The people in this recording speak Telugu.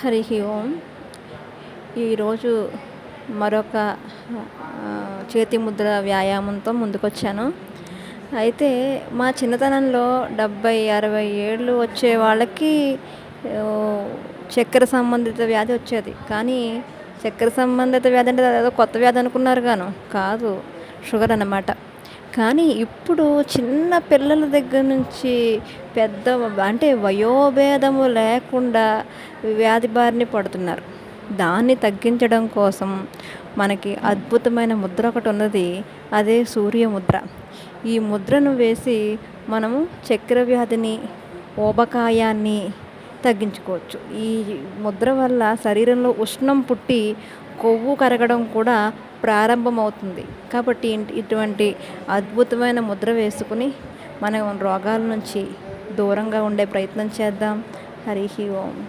హరి ఓం. ఈరోజు మరొక చేతి ముద్ర వ్యాయామంతో ముందుకొచ్చాను. అయితే మా చిన్నతనంలో డెబ్బై అరవై ఏళ్ళు వచ్చే వాళ్ళకి చక్కెర సంబంధిత వ్యాధి వచ్చేది. కానీ చక్కెర సంబంధిత వ్యాధి అంటే అదేదో కొత్త వ్యాధి అనుకున్నారు గాను. కాదు షుగర్ అన్నమాట. కానీ ఇప్పుడు చిన్న పిల్లల దగ్గర నుంచి పెద్ద అంటే వయోభేదము లేకుండా వ్యాధి బారిన పడుతున్నారు. దాన్ని తగ్గించడం కోసం మనకి అద్భుతమైన ముద్ర ఒకటి ఉన్నది. అదే సూర్య ముద్ర. ఈ ముద్రను వేసి మనము చక్కెర వ్యాధిని ఊబకాయాన్ని తగ్గించుకోవచ్చు. ఈ ముద్ర వల్ల శరీరంలో ఉష్ణం పుట్టి కొవ్వు కరగడం కూడా ప్రారంభమవుతుంది. కాబట్టి ఇటువంటి అద్భుతమైన ముద్ర వేసుకుని మనం రోగాల నుంచి దూరంగా ఉండే ప్రయత్నం చేద్దాం. హరి ఓం.